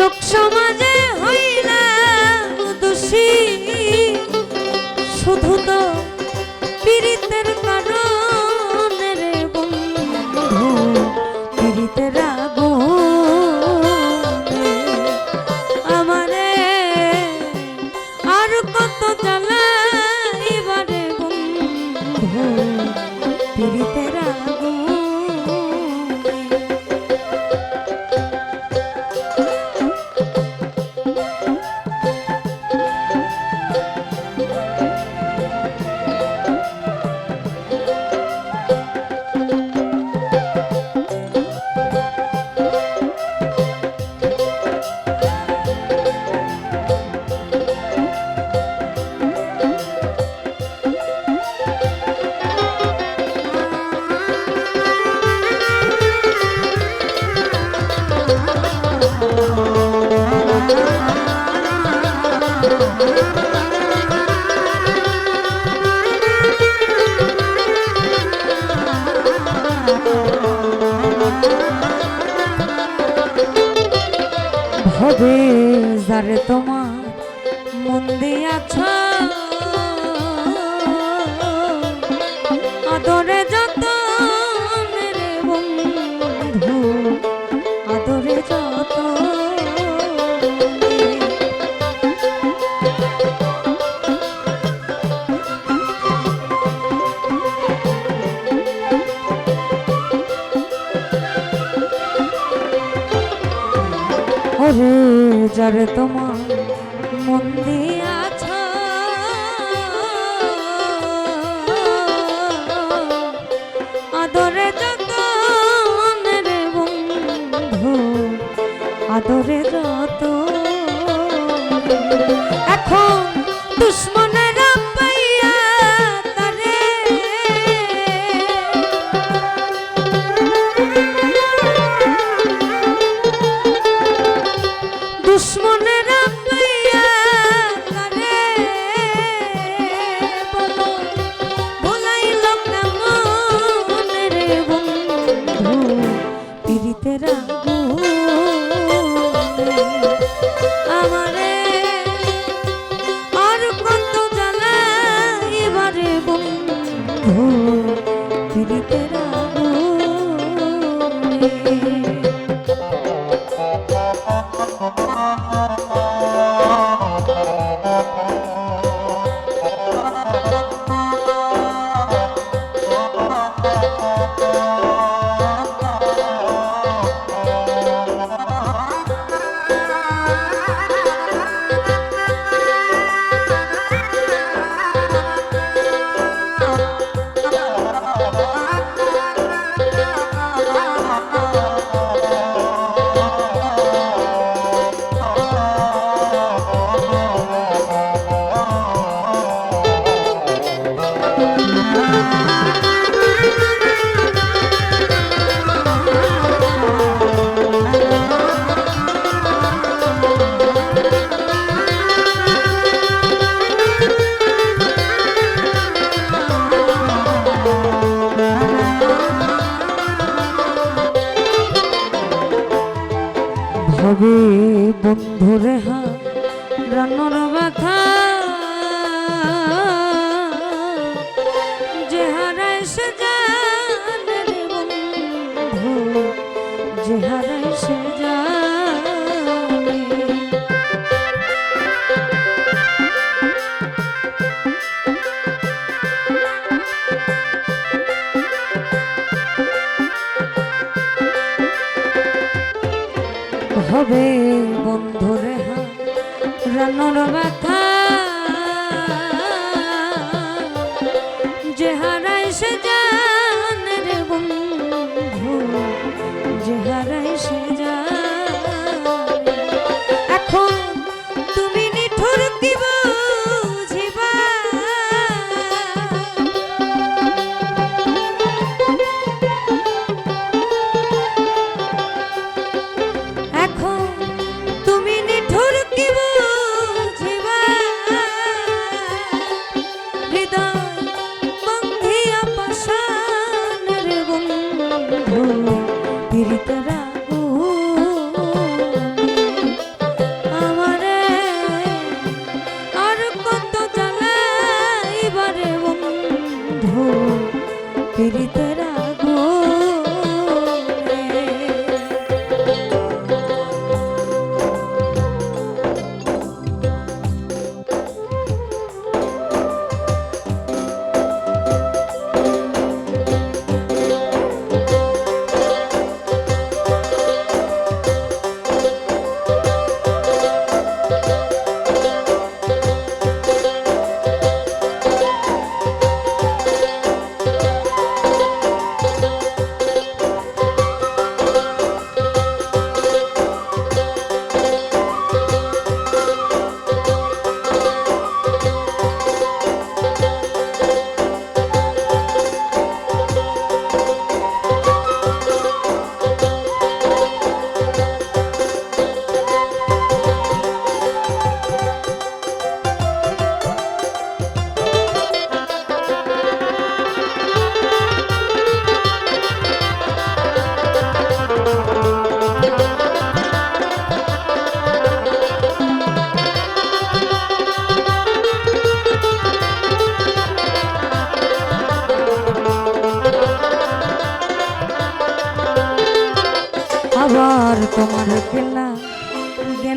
লোক সমাজে হবে যারে তোমার রে যারে তোমার মন্দির আদরে যত এখন দুশ্মন মনে রাখবে হবে বন্ধুরে হা রানোর মাথা no lo va a. বন্ধু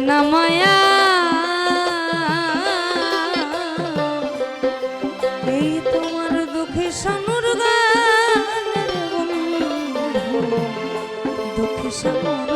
নময়া তোমার সনুর গান দুঃখে সনুর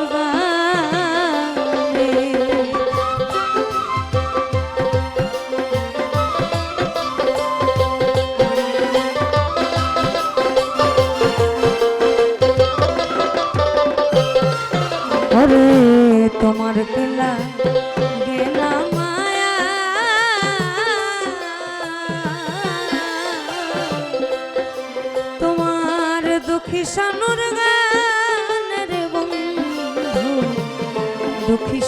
দুঃখী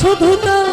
শুধু তা